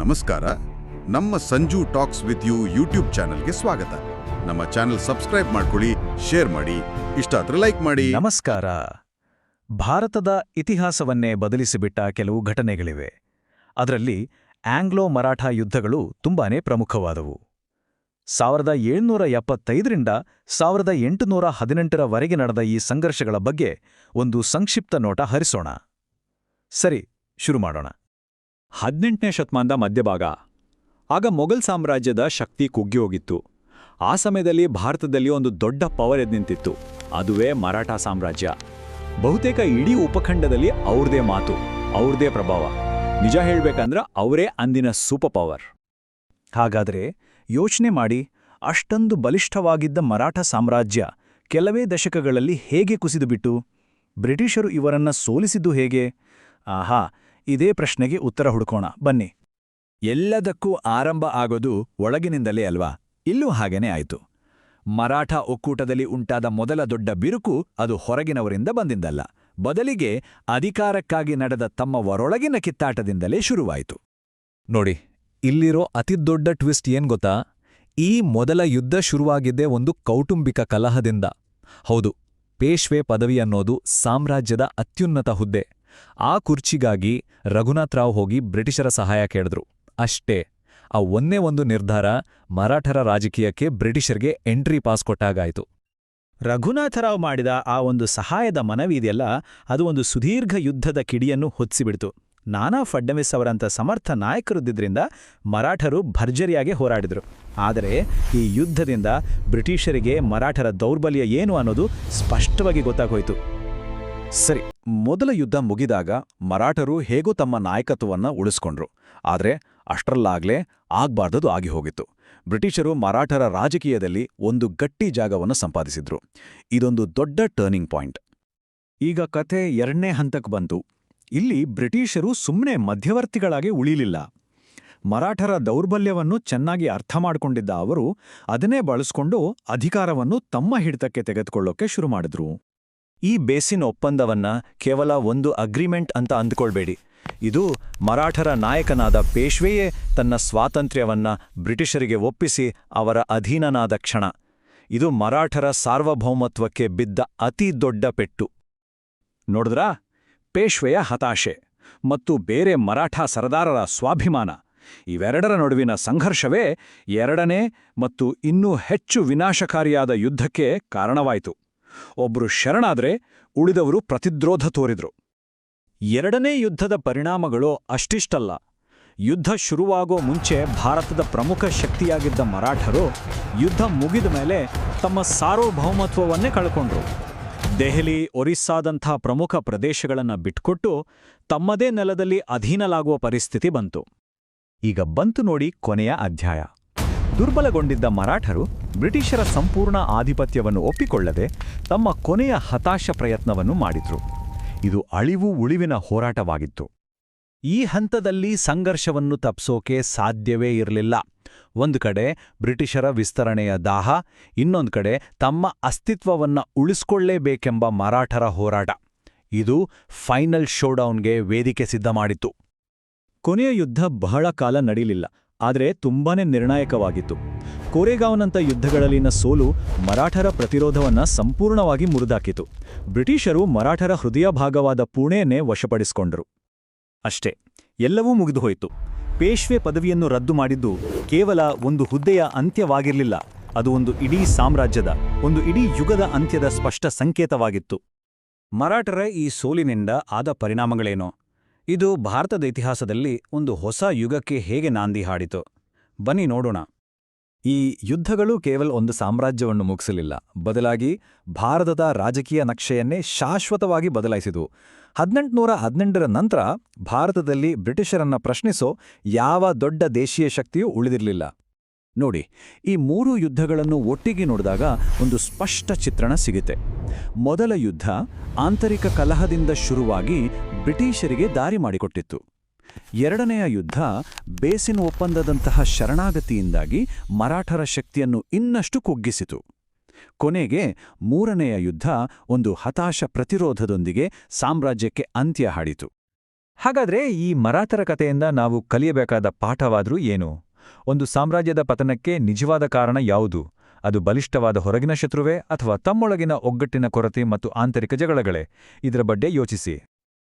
ನಮಸ್ಕಾರ. ನಮ್ಮ Sanju talks with you YouTube ಚಾನೆಲ್ಗೆ ಸ್ವಾಗತ. ನಮ್ಮ ಚಾನೆಲ್ ಸಬ್ಸ್ಕ್ರೈಬ್ ಮಾಡ್ಕೊಳ್ಳಿ, ಶೇರ್ ಮಾಡಿ, ಇಷ್ಟ ಆದ್ರೆ ಲೈಕ್ ಮಾಡಿ. ನಮಸ್ಕಾರ. ಭಾರತದ ಇತಿಹಾಸವನ್ನೇ ಬದಲಿಸಿಬಿಟ್ಟ ಕೆಲವು ಘಟನೆಗಳಿವೆ. ಅದರಲ್ಲಿ ಆಂಗ್ಲೋ ಮರಾಠ ಯುದ್ಧಗಳು ತುಂಬಾನೇ ಪ್ರಮುಖವಾದವು. ಸಾವಿರದ ಏಳ್ನೂರ ಎಪ್ಪತ್ತೈದರಿಂದ ಸಾವಿರದ ಎಂಟುನೂರ ಹದಿನೆಂಟರವರೆಗೆ ನಡೆದ ಈ ಸಂಘರ್ಷಗಳ ಬಗ್ಗೆ ಒಂದು ಸಂಕ್ಷಿಪ್ತ ನೋಟ ಹರಿಸೋಣ. ಸರಿ, ಶುರು ಮಾಡೋಣ. ಹದಿನೆಂಟನೇ ಶತಮಾನದ ಮಧ್ಯಭಾಗ. ಆಗ ಮೊಘಲ್ ಸಾಮ್ರಾಜ್ಯದ ಶಕ್ತಿ ಕುಗ್ಗಿ ಹೋಗಿತ್ತು. ಆ ಸಮಯದಲ್ಲಿ ಭಾರತದಲ್ಲಿ ಒಂದು ದೊಡ್ಡ ಪವರ್ ಎದ್ದು ನಿಂತಿತ್ತು. ಅದುವೇ ಮರಾಠ ಸಾಮ್ರಾಜ್ಯ. ಬಹುತೇಕ ಇಡೀ ಉಪಖಂಡದಲ್ಲಿ ಅವ್ರದೇ ಮಾತು, ಅವ್ರದೇ ಪ್ರಭಾವ. ನಿಜ ಹೇಳಬೇಕಂದ್ರೆ ಅವರೇ ಅಂದಿನ ಸೂಪರ್ ಪವರ್ ಹಾಗಾದರೆ ಯೋಚನೆ ಮಾಡಿ, ಅಷ್ಟೊಂದು ಬಲಿಷ್ಠವಾಗಿದ್ದ ಮರಾಠ ಸಾಮ್ರಾಜ್ಯ ಕೆಲವೇ ದಶಕಗಳಲ್ಲಿ ಹೇಗೆ ಕುಸಿದುಬಿಟ್ಟು ಬ್ರಿಟಿಷರು ಇವರನ್ನ ಸೋಲಿಸಿದ್ದು ಹೇಗೆ? ಆಹಾ ಇದೇ ಪ್ರಶ್ನೆಗೆ ಉತ್ತರ ಹುಡುಕೋಣ. ಬನ್ನಿ. ಎಲ್ಲದಕ್ಕೂ ಆರಂಭ ಆಗೋದು ಒಳಗಿನಿಂದಲೇ ಅಲ್ವಾ? ಇಲ್ಲೂ ಹಾಗೇನೇ ಆಯಿತು. ಮರಾಠ ಒಕ್ಕೂಟದಲ್ಲಿ ಉಂಟಾದ ಮೊದಲ ದೊಡ್ಡ ಬಿರುಕು ಅದು ಹೊರಗಿನವರಿಂದ ಬಂದಿದ್ದಲ್ಲ. ಬದಲಿಗೆ ಅಧಿಕಾರಕ್ಕಾಗಿ ನಡೆದ ತಮ್ಮ ಒರೊಳಗಿನ ಕಿತ್ತಾಟದಿಂದಲೇ ಶುರುವಾಯಿತು. ನೋಡಿ, ಇಲ್ಲಿರೋ ಅತಿದೊಡ್ಡ ಟ್ವಿಸ್ಟ್ ಏನ್ ಗೊತ್ತಾ? ಈ ಮೊದಲ ಯುದ್ಧ ಶುರುವಾಗಿದ್ದೇ ಒಂದು ಕೌಟುಂಬಿಕ ಕಲಹದಿಂದ. ಹೌದು, ಪೇಶ್ವೆ ಪದವಿ ಅನ್ನೋದು ಸಾಮ್ರಾಜ್ಯದ ಅತ್ಯುನ್ನತ ಹುದ್ದೆ. ಆ ಕುರ್ಚಿಗಾಗಿ ರಘುನಾಥರಾವ್ ಹೋಗಿ ಬ್ರಿಟಿಷರ ಸಹಾಯ ಕೇಳಿದ್ರು. ಅಷ್ಟೇ, ಆ ಒಂದೇ ಒಂದು ನಿರ್ಧಾರ ಮರಾಠರ ರಾಜಕೀಯಕ್ಕೆ ಬ್ರಿಟಿಷರ್ಗೆ ಎಂಟ್ರಿ ಪಾಸ್ ಕೊಟ್ಟಾಗಾಯಿತು. ರಘುನಾಥರಾವ್ ಮಾಡಿದ ಆ ಒಂದು ಸಹಾಯದ ಮನವಿ ಇದೆಯಲ್ಲ ಅದು ಒಂದು ಸುದೀರ್ಘ ಯುದ್ಧದ ಕಿಡಿಯನ್ನು ಹೊತ್ಸಿಬಿಡ್ತು ನಾನಾ ಫಡ್ನವಿಸ್ ಅವರಂಥ ಸಮರ್ಥ ನಾಯಕರಿದ್ದಿದ್ರಿಂದ ಮರಾಠರು ಭರ್ಜರಿಯಾಗಿ ಹೋರಾಡಿದರು. ಆದರೆ ಈ ಯುದ್ಧದಿಂದ ಬ್ರಿಟಿಷರಿಗೆ ಮರಾಠರ ದೌರ್ಬಲ್ಯ ಏನು ಅನ್ನೋದು ಸ್ಪಷ್ಟವಾಗಿ ಗೊತ್ತಾಗೋಯಿತು. ಸರಿ ಮೊದಲ ಯುದ್ಧ ಮುಗಿದಾಗ ಮರಾಠರು ಹೇಗೂ ತಮ್ಮ ನಾಯಕತ್ವವನ್ನ ಉಳಿಸ್ಕೊಂಡ್ರು. ಆದರೆ ಅಷ್ಟರಲ್ಲಾಗ್ಲೇ ಆಗ್ಬಾರ್ದದು ಆಗಿ ಹೋಗಿತ್ತು ಬ್ರಿಟಿಷರು ಮರಾಠರ ರಾಜಕೀಯದಲ್ಲಿ ಒಂದು ಗಟ್ಟಿ ಜಾಗವನ್ನು ಸಂಪಾದಿಸಿದ್ರು. ಇದೊಂದು ದೊಡ್ಡ ಟರ್ನಿಂಗ್ ಪಾಯಿಂಟ್ ಈಗ ಕಥೆ ಎರಡನೇ ಹಂತಕ್ಕೆ ಬಂತು. ಇಲ್ಲಿ ಬ್ರಿಟಿಷರು ಸುಮ್ಮನೆ ಮಧ್ಯವರ್ತಿಗಳಾಗಿ ಉಳಿಲಿಲ್ಲ. ಮರಾಠರ ದೌರ್ಬಲ್ಯವನ್ನು ಚೆನ್ನಾಗಿ ಅರ್ಥ ಮಾಡಿಕೊಂಡಿದ್ದ ಅವರು ಅದನ್ನೇ ಬಳಸ್ಕೊಂಡು ಅಧಿಕಾರವನ್ನು ತಮ್ಮ ಹಿಡಿತಕ್ಕೆ ತೆಗೆದುಕೊಳ್ಳೋಕೆ ಶುರು ಮಾಡಿದ್ರು. ಈ ಬೇಸಿನ್ ಒಪ್ಪಂದವನ್ನ ಕೇವಲ ಒಂದು ಅಗ್ರಿಮೆಂಟ್ ಅಂತ ಅಂದ್ಕೊಳ್ಬೇಡಿ. ಇದು ಮರಾಠರ ನಾಯಕನಾದ ಪೇಶ್ವೆಯೇ ತನ್ನ ಸ್ವಾತಂತ್ರ್ಯವನ್ನ ಬ್ರಿಟಿಷರಿಗೆ ಒಪ್ಪಿಸಿ ಅವರ ಅಧೀನನಾದ ಕ್ಷಣ. ಇದು ಮರಾಠರ ಸಾರ್ವಭೌಮತ್ವಕ್ಕೆ ಬಿದ್ದ ಅತಿ ದೊಡ್ಡ ಪೆಟ್ಟು. ನೋಡಿದ್ರಾ? ಪೇಶ್ವೆಯ ಹತಾಶೆ ಮತ್ತು ಬೇರೆ ಮರಾಠ ಸರದಾರರ ಸ್ವಾಭಿಮಾನ. ಇವೆರಡರ ನಡುವಿನ ಸಂಘರ್ಷವೇ ಎರಡನೇ ಮತ್ತು ಇನ್ನೂ ಹೆಚ್ಚು ವಿನಾಶಕಾರಿಯಾದ ಯುದ್ಧಕ್ಕೆ ಕಾರಣವಾಯಿತು. ಒಬ್ರು ಶರಣಾದ್ರೆ ಉಳಿದವರು ಪ್ರತಿದ್ರೋಧ ತೋರಿದ್ರು. ಎರಡನೇ ಯುದ್ಧದ ಪರಿಣಾಮಗಳು ಅಷ್ಟಿಷ್ಟಲ್ಲ. ಯುದ್ಧ ಶುರುವಾಗೋ ಮುಂಚೆ ಭಾರತದ ಪ್ರಮುಖ ಶಕ್ತಿಯಾಗಿದ್ದ ಮರಾಠರು ಯುದ್ಧ ಮುಗಿದ ಮೇಲೆ ತಮ್ಮ ಸಾರ್ವಭೌಮತ್ವವನ್ನೇ ಕಳ್ಕೊಂಡ್ರು. ದೆಹಲಿ, ಒರಿಸ್ಸಾದಂಥ ಪ್ರಮುಖ ಪ್ರದೇಶಗಳನ್ನು ಬಿಟ್ಕೊಟ್ಟು ತಮ್ಮದೇ ನೆಲದಲ್ಲಿ ಅಧೀನಲಾಗುವ ಪರಿಸ್ಥಿತಿ ಬಂತು. ಈಗ ಬಂತು ನೋಡಿ ಕೊನೆಯ ಅಧ್ಯಾಯ. ದುರ್ಬಲಗೊಂಡಿದ್ದ ಮರಾಠರು ಬ್ರಿಟಿಷರ ಸಂಪೂರ್ಣ ಆಧಿಪತ್ಯವನ್ನು ಒಪ್ಪಿಕೊಳ್ಳದೆ ತಮ್ಮ ಕೊನೆಯ ಹತಾಶ ಪ್ರಯತ್ನವನ್ನು ಮಾಡಿದ್ರು. ಇದು ಅಳಿವು ಉಳಿವಿನ ಹೋರಾಟವಾಗಿತ್ತು. ಈ ಹಂತದಲ್ಲಿ ಸಂಘರ್ಷವನ್ನು ತಪ್ಸೋಕೆ ಸಾಧ್ಯವೇ ಇರಲಿಲ್ಲ. ಒಂದು ಕಡೆ ಬ್ರಿಟಿಷರ ವಿಸ್ತರಣೆಯ ದಾಹ, ಇನ್ನೊಂದು ಕಡೆ ತಮ್ಮ ಅಸ್ತಿತ್ವವನ್ನು ಉಳಿಸ್ಕೊಳ್ಳೇಬೇಕೆಂಬ ಮರಾಠರ ಹೋರಾಟ. ಇದು ಫೈನಲ್ ಶೋಡೌನ್ಗೆ ವೇದಿಕೆ ಸಿದ್ಧ ಮಾಡಿತ್ತು. ಕೊನೆಯ ಯುದ್ಧ ಬಹಳ ಕಾಲ ನಡೀಲಿಲ್ಲ, ಆದರೆ ತುಂಬಾನೇ ನಿರ್ಣಾಯಕವಾಗಿತ್ತು. ಕೋರೆಗಾಂವ್ನಂಥ ಯುದ್ಧಗಳಲ್ಲಿನ ಸೋಲು ಮರಾಠರ ಪ್ರತಿರೋಧವನ್ನ ಸಂಪೂರ್ಣವಾಗಿ ಮುರಿದಾಕಿತು. ಬ್ರಿಟಿಷರು ಮರಾಠರ ಹೃದಯ ಭಾಗವಾದ ಪುಣೆಯನ್ನೇ ವಶಪಡಿಸಿಕೊಂಡರು. ಅಷ್ಟೇ, ಎಲ್ಲವೂ ಮುಗಿದುಹೋಯಿತು ಪೇಶ್ವೆ ಪದವಿಯನ್ನು ರದ್ದು ಮಾಡಿದ್ದು ಕೇವಲ ಒಂದು ಹುದ್ದೆಯ ಅಂತ್ಯವಾಗಿರಲಿಲ್ಲ. ಅದು ಒಂದು ಇಡೀ ಸಾಮ್ರಾಜ್ಯದ, ಒಂದು ಇಡೀ ಯುಗದ ಅಂತ್ಯದ ಸ್ಪಷ್ಟ ಸಂಕೇತವಾಗಿತ್ತು. ಮರಾಠರ ಈ ಸೋಲಿನಿಂದ ಆದ ಪರಿಣಾಮಗಳೇನೋ? ಇದು ಭಾರತದ ಇತಿಹಾಸದಲ್ಲಿ ಒಂದು ಹೊಸ ಯುಗಕ್ಕೆ ಹೇಗೆ ನಾಂದಿ ಹಾಡಿತು? ಬನ್ನಿ ನೋಡೋಣ. ಈ ಯುದ್ಧಗಳು ಕೇವಲ ಒಂದು ಸಾಮ್ರಾಜ್ಯವನ್ನು ಮುಗಿಸಲಿಲ್ಲ. ಬದಲಾಗಿ ಭಾರತದ ರಾಜಕೀಯ ನಕ್ಷೆಯನ್ನೇ ಶಾಶ್ವತವಾಗಿ ಬದಲಾಯಿಸಿದವು ಹದಿನೆಂಟುನೂರ ಹದಿನೆಂಟರ ನಂತರ ಭಾರತದಲ್ಲಿ ಬ್ರಿಟಿಷರನ್ನ ಪ್ರಶ್ನಿಸೋ ಯಾವ ದೊಡ್ಡ ದೇಶೀಯ ಶಕ್ತಿಯೂ ಉಳಿದಿರಲಿಲ್ಲ. ನೋಡಿ, ಈ ಮೂರು ಯುದ್ಧಗಳನ್ನು ಒಟ್ಟಿಗೆ ನೋಡಿದಾಗ ಒಂದು ಸ್ಪಷ್ಟ ಚಿತ್ರಣ ಸಿಗುತ್ತೆ. ಮೊದಲ ಯುದ್ಧ ಆಂತರಿಕ ಕಲಹದಿಂದ ಶುರುವಾಗಿ ಬ್ರಿಟಿಷರಿಗೆ ದಾರಿ ಮಾಡಿಕೊಟ್ಟಿತ್ತು. ಎರಡನೆಯ ಯುದ್ಧ ಬೇಸಿನ್ ಒಪ್ಪಂದದಂತಹ ಶರಣಾಗತಿಯಿಂದಾಗಿ ಮರಾಠರ ಶಕ್ತಿಯನ್ನು ಇನ್ನಷ್ಟು ಕುಗ್ಗಿಸಿತು. ಕೊನೆಗೆ ಮೂರನೆಯ ಯುದ್ಧ ಒಂದು ಹತಾಶ ಪ್ರತಿರೋಧದೊಂದಿಗೆ ಸಾಮ್ರಾಜ್ಯಕ್ಕೆ ಅಂತ್ಯ ಹಾಡಿತು. ಹಾಗಾದ್ರೆ ಈ ಮರಾಠರ ಕಥೆಯಿಂದ ನಾವು ಕಲಿಯಬೇಕಾದ ಪಾಠವಾದರೂ ಏನು? ಒಂದು ಸಾಮ್ರಾಜ್ಯದ ಪತನಕ್ಕೆ ನಿಜವಾದ ಕಾರಣ ಯಾವುದು? ಅದು ಬಲಿಷ್ಠವಾದ ಹೊರಗಿನ ಶತ್ರುವೇ ಅಥವಾ ತಮ್ಮೊಳಗಿನ ಒಗ್ಗಟ್ಟಿನ ಕೊರತೆ ಮತ್ತು ಆಂತರಿಕ ಜಗಳಗಳೇ? ಇದರ ಬಗ್ಗೆ ಯೋಚಿಸಿ.